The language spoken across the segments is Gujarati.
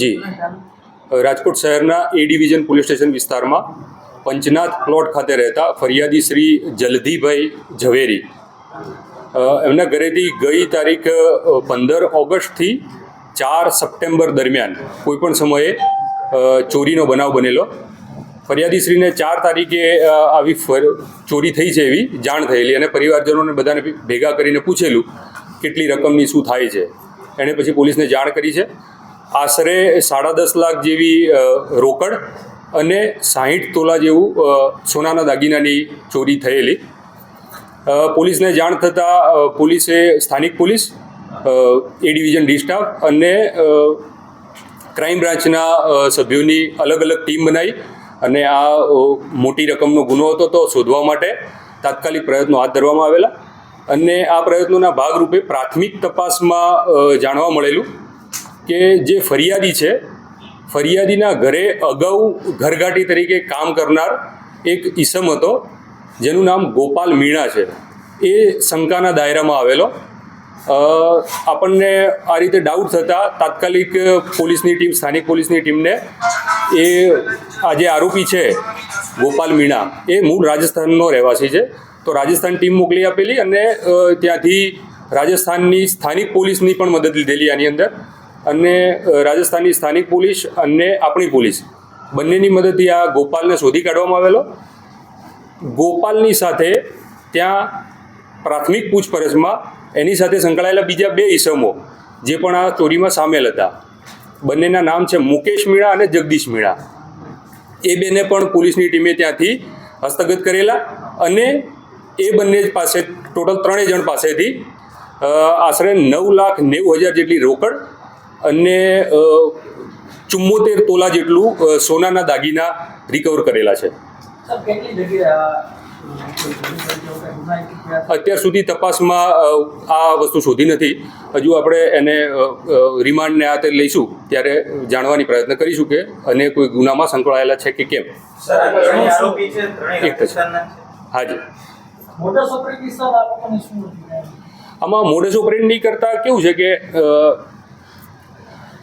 જી. રાજકોટ શહેરના એ ડિવિઝન પોલીસ સ્ટેશન વિસ્તારમાં પંચનાથ પ્લોટ ખાતે રહેતા ફરિયાદી શ્રી જલધીભાઈ ઝવેરી. એમના ઘરેથી ગઈ તારીખ પંદર ઓગસ્ટથી ચાર સપ્ટેમ્બર દરમિયાન કોઈપણ સમયે ચોરીનો બનાવ બનેલો. ફરિયાદીશ્રીને ચાર તારીખે આવી ચોરી થઈ છે એવી જાણ થયેલી અને પરિવારજનોને બધાને ભેગા કરીને પૂછેલું કેટલી રકમની શું થાય છે. એણે પછી પોલીસને જાણ કરી છે. આશરે સાડા દસ લાખ જેવી રોકડ અને સાહીઠ તોલા જેવું સોનાના દાગીનાની ચોરી થયેલી. પોલીસને જાણ થતાં પોલીસે સ્થાનિક police A division D staff અને ક્રાઇમ બ્રાન્ચના સભ્યોની અલગ અલગ ટીમ બનાવી અને આ મોટી રકમનો ગુનો હતો તો શોધવા માટે તાત્કાલિક પ્રયત્નો હાથ ધરવામાં આવેલા. અને આ પ્રયત્નોના ભાગરૂપે પ્રાથમિક તપાસમાં જાણવા મળેલું કે જે ફરિયાદી છે, ફરિયાદીના ઘરે અગાઉ ઘરઘાટી તરીકે કામ કરનાર એક ઈસમ હતો, જેનું નામ ગોપાલ મીણા છે. એ શંકાના દાયરામાં આવેલો. આપણને આ રીતે ડાઉટ થતાં તાત્કાલિક પોલીસની ટીમ, સ્થાનિક પોલીસની ટીમને એ, આ જે આરોપી છે ગોપાલ મીણા, એ મૂળ રાજસ્થાનનો રહેવાસી છે. તો રાજસ્થાન ટીમ મોકલી આપેલી અને ત્યાંથી રાજસ્થાનની સ્થાનિક પોલીસની પણ મદદ લીધેલી આની અંદર. અને રાજસ્થાનની સ્થાનિક પોલીસ અને આપણી પોલીસ. બંનેની મદદથી આ ગોપાલને શોધી કાઢવામાં આવેલો. ગોપાલની સાથે ત્યાં પ્રાથમિક પૂછપરછમાં એની સાથે સંકળાયેલા બીજા બે ઈસમો, જે પણ આ ચોરીમાં સામેલ હતા. બંનેના નામ છે મુકેશ મીણા અને જગદીશ મીણા. એ બેને પણ પોલીસની ટીમે ત્યાંથી હસ્તગત કરેલા અને એ બંને જ પાસે ટોટલ ત્રણેય જણ પાસેથી આશરે નવ લાખ નેવું હજાર જેટલી રોકડ અને ચુમ્મોતેર તોલા જેટલું સોનાના દાગીના રિકવર કરેલા છે. અત્યાર સુધી તપાસમાં આ વસ્તુ શોધી નથી. હજુ આપણે એને રિમાન્ડને આ તે લઈશું ત્યારે જાણવાની પ્રયત્ન કરીશું કે અને કોઈ ગુનામાં સંકળાયેલા છે કે કેમ. એક જ. હાજી મોટા સોપરેટી સર આ લોકોને આમાં મોડેસ ઓપરેન્ડી કરતાં કેવું છે કે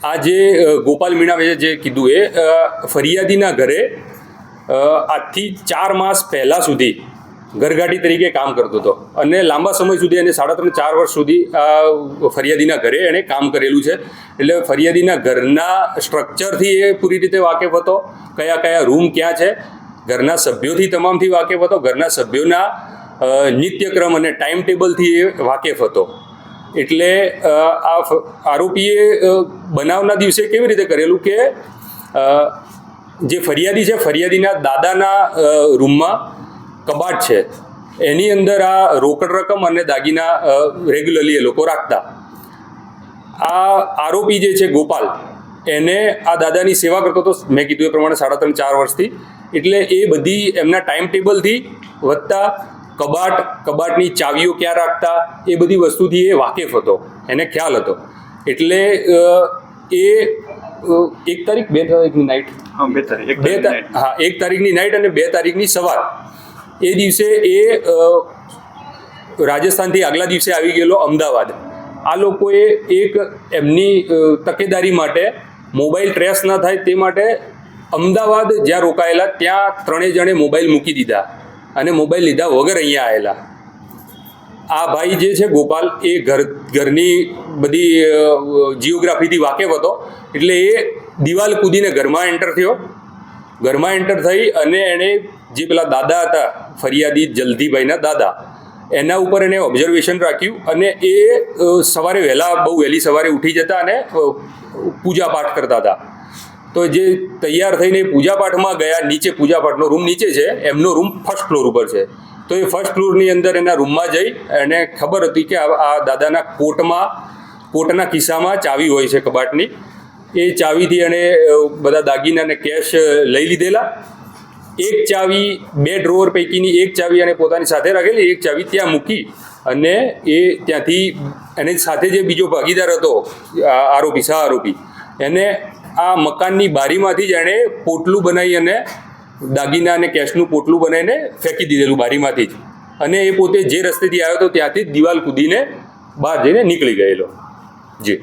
આ જે ગોપાલ મીણાવે જે કીધું એ ફરિયાદીના ઘરે આજથી ચાર માસ પહેલાં સુધી ઘરઘાટી તરીકે કામ કરતો હતો. અને લાંબા સમય સુધી એને સાડા ત્રણ, ચાર વર્ષ સુધી આ ફરિયાદીના ઘરે એણે કામ કરેલું છે. એટલે ફરિયાદીના ઘરના સ્ટ્રક્ચરથી એ પૂરી રીતે વાકેફ હતો. કયા કયા રૂમ ક્યાં છે? ઘરના સભ્યોથી તમામથી વાકેફ હતો. ઘરના સભ્યોના નિત્યક્રમ અને ટાઈમ ટેબલથી એ વાકેફ હતો. એટલે આ આરોપીએ બનાવના દિવસે કેવી રીતે કરેલું કે જે ફરિયાદી છે, ફરિયાદીના દાદાના રૂમમાં કબાટ છે. એની અંદર આ રોકડ રકમ અને દાગીના રેગ્યુલરલી એ લોકો રાખતા. આ આરોપી જે છે, ગોપાલ, એને આ દાદાની સેવા કરતો હતો, મેં કીધું એ પ્રમાણે સાડા ત્રણ ચાર વર્ષથી. એટલે એ બધી એમના ટાઈમ ટેબલથી વધતા કબાટ કબાટની ચાવીઓ ક્યાં રાખતા? એ બધી વસ્તુથી એ વાકેફ હતો. એને ખ્યાલ હતો. એટલે એ એક તારીખ બે તારીખની નાઇટ બે તારીખ બે તારીખ હા એક તારીખની નાઇટ અને બે તારીખની સવાર. એ દિવસે એ રાજસ્થાનથી આગલા દિવસે આવી ગયેલો અમદાવાદ. આ લોકોએ એક એમની તકેદારી માટે મોબાઈલ ટ્રેસ ન થાય તે માટે અમદાવાદ જ્યાં રોકાયેલા ત્યાં ત્રણેય જણે મોબાઈલ મૂકી દીધા. અને મોબાઈલ લીધા વગર અહીંયા આવેલા આ ભાઈ જે છે ગોપાલ, એ ઘર, ઘરની બધી જીઓગ્રાફીથી વાકેફ હતો. એટલે એ દિવાલ કૂદીને ઘરમાં એન્ટર થયો. ઘરમાં એન્ટર થઈ અને એણે જે પેલા દાદા હતા, ફરિયાદી જલ્દીભાઈના દાદા, એના ઉપર એને ઓબ્ઝર્વેશન રાખ્યું અને એ સવારે વહેલા, બહુ વહેલી સવારે ઉઠી જતા અને પૂજાપાઠ પૂજા પાઠ કરતા હતા. તો જે તૈયાર થઈને પૂજાપાઠમાં ગયા, નીચે પૂજાપાઠનો રૂમ નીચે છે, એમનો રૂમ ફર્સ્ટ ફ્લોર ઉપર છે. તો એ ફર્સ્ટ ફ્લોરની અંદર એના રૂમમાં જઈ એને ખબર હતી કે આ દાદાના કોટમાં, કોટના ખિસ્સામાં ચાવી હોય છે કબાટની. એ ચાવીથી એણે બધા દાગીનાને કેશ લઈ લીધેલા. એક ચાવી બે ડ્રોવર પૈકીની એક ચાવી એને પોતાની સાથે રાખેલી, એક ચાવી ત્યાં મૂકી અને એ ત્યાંથી એની સાથે જે બીજો ભાગીદાર હતો આરોપી, સહ આરોપી, એને આ મકાનની બારીમાંથી જ એણે પોટલું બનાવી અને દાગીના અને કેશનું પોટલું બનાવીને ફેંકી દીધેલું બારીમાંથી જ. અને એ પોતે જે રસ્તેથી આવ્યો હતો ત્યાંથી જ દિવાલ કૂદીને બહાર જઈને નીકળી ગયેલો. જી.